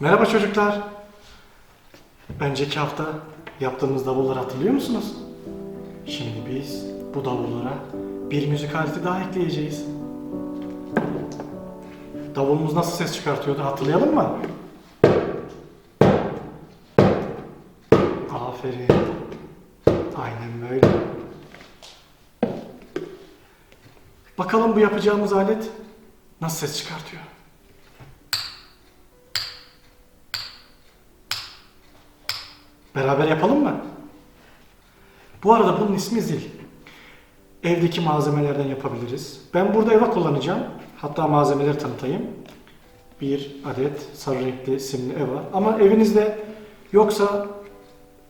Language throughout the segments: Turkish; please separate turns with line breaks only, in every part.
Merhaba çocuklar. Önceki hafta yaptığımız davulları hatırlıyor musunuz? Şimdi biz bu davullara bir müzik aleti daha ekleyeceğiz. Davulumuz nasıl ses çıkartıyordu hatırlayalım mı? Aferin. Aynen böyle. Bakalım bu yapacağımız alet nasıl ses çıkartıyor? Beraber yapalım mı? Bu arada bunun ismi zil. Evdeki malzemelerden yapabiliriz. Ben burada eva kullanacağım. Hatta malzemeleri tanıtayım. Bir adet sarı renkli simli eva. Ama evinizde yoksa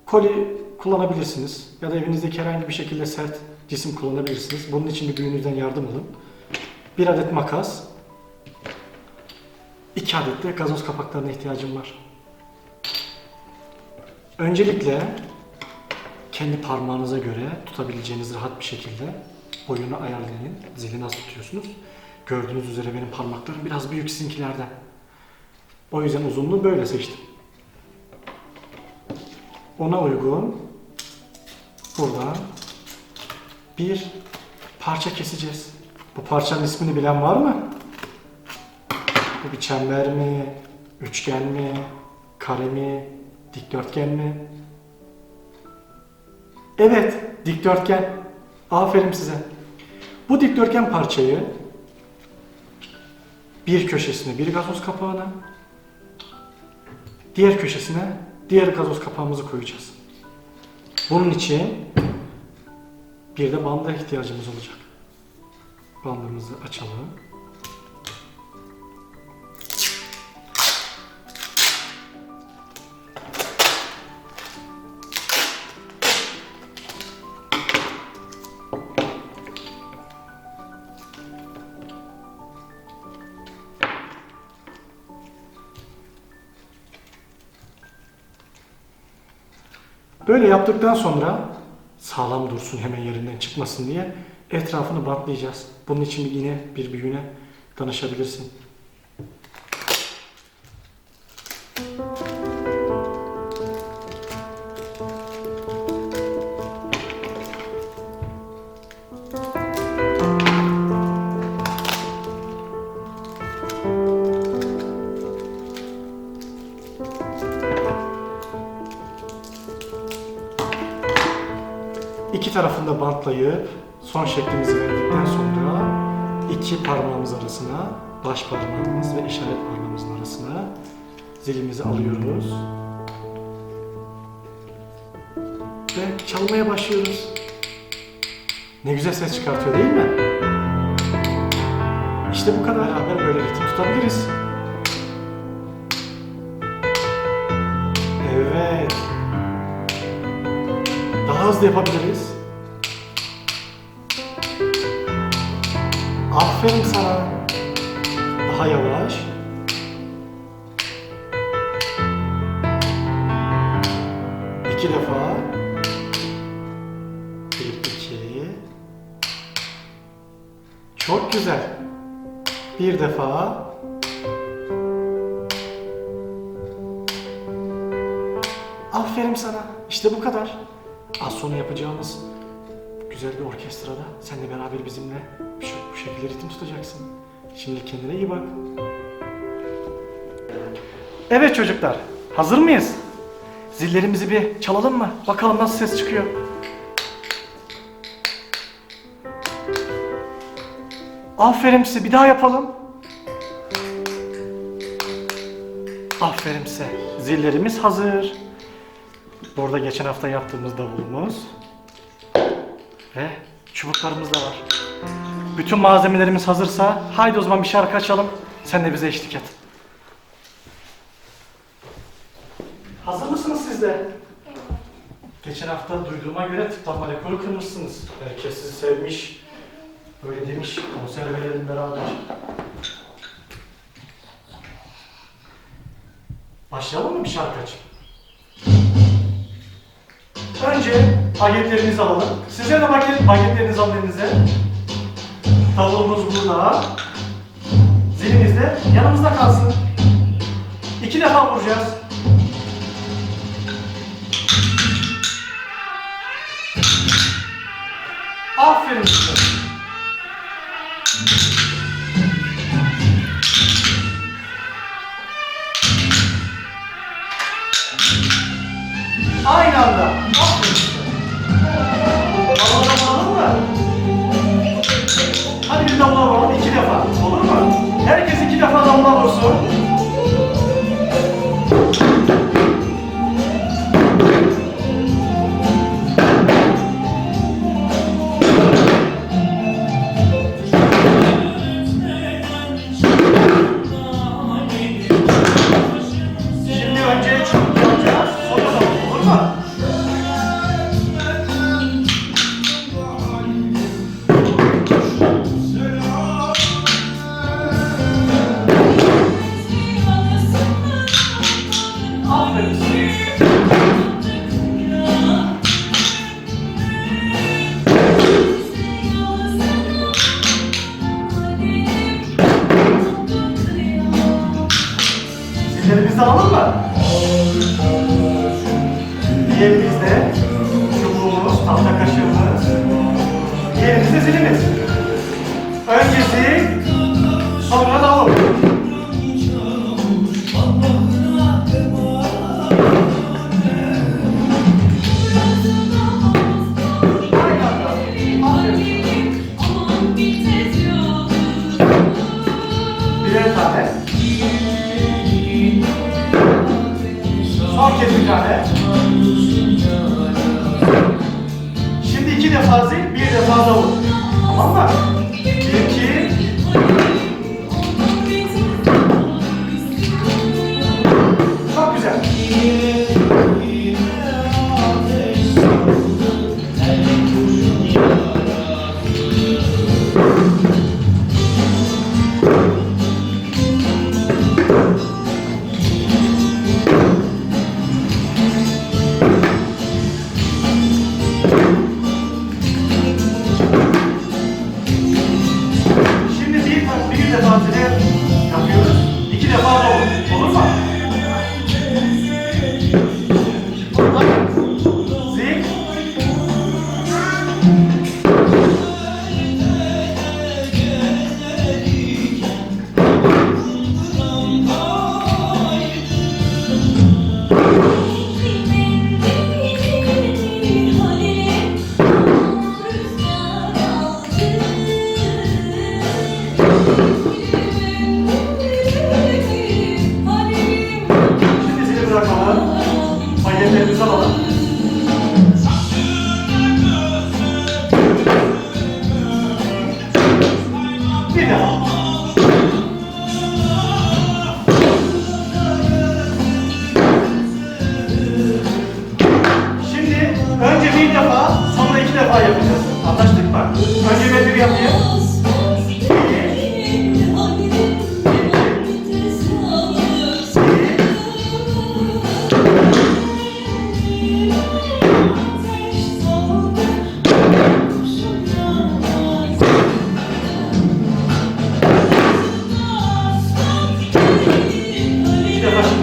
koli kullanabilirsiniz. Ya da evinizdeki herhangi bir şekilde sert cisim kullanabilirsiniz. Bunun için bir büyüğünüzden yardım alın. Bir adet makas. iki adet de gazoz kapaklarına ihtiyacım var. Öncelikle kendi parmağınıza göre tutabileceğiniz rahat bir şekilde boyunu ayarlayın. Zili nasıl tutuyorsunuz? Gördüğünüz üzere benim parmaklarım biraz büyük sizinkilerden. O yüzden uzunluğu böyle seçtim. Ona uygun buradan bir parça keseceğiz. Bu parçanın ismini bilen var mı? Bu bir çember mi? Üçgen mi? Kare mi? Dikdörtgen mi? Evet, dikdörtgen. Aferin size. Bu dikdörtgen parçayı bir köşesine bir gazoz kapağına, diğer köşesine diğer gazoz kapağımızı koyacağız. Bunun için bir de banda ihtiyacımız olacak. Bandımızı açalım. Böyle yaptıktan sonra sağlam dursun hemen yerinden çıkmasın diye etrafını bantlayacağız. Bunun için bir yine bir büyüğüne danışabilirsin. İki tarafını da bantlayıp son şeklimizi verdikten sonra iki parmağımız arasına, baş parmağımız ve işaret parmağımızın arasına zilimizi alıyoruz. Ve çalmaya başlıyoruz. Ne güzel ses çıkartıyor değil mi? İşte bu kadar. Beraber böyle ritim tutabiliriz. Daha hızlı yapabiliriz. Aferin sana. Daha yavaş. İki defa. Bir, iki. Çok güzel. Bir defa. Aferin sana. İşte bu kadar. Az sonra yapacağımız güzel bir orkestrada sen de beraber bizimle şu, bu şekilde ritim tutacaksın. Şimdi kendine iyi bak. Evet çocuklar, hazır mıyız? Zillerimizi bir çalalım mı? Bakalım nasıl ses çıkıyor. Aferin size, bir daha yapalım. Aferin size. Zillerimiz hazır. Burada geçen hafta yaptığımız davulumuz. Ve çubuklarımız da var. Bütün malzemelerimiz hazırsa haydi o zaman bir şarkı açalım. Sen de bize eşlik et. Hazır mısınız siz de? Geçen hafta duyduğuma göre tıklanma rekoru kırmışsınız. Herkes sizi sevmiş. Böyle demiş. Konser verelim beraber. Başlayalım mı bir şarkı açıp? önce paketlerinizi alın. Size de paket, paketlerinizi alın elinize. Tavuğumuz burada. Zilimiz de yanımızda kalsın.
İki defa vuracağız. Aferin size. Öncesi sonra davul. Son kez bir tane. Şimdi iki defa zil, bir defa davul. Tamam mı?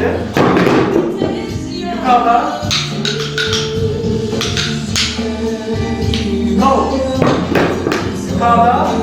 şekilde yukarıda. Yukarıda.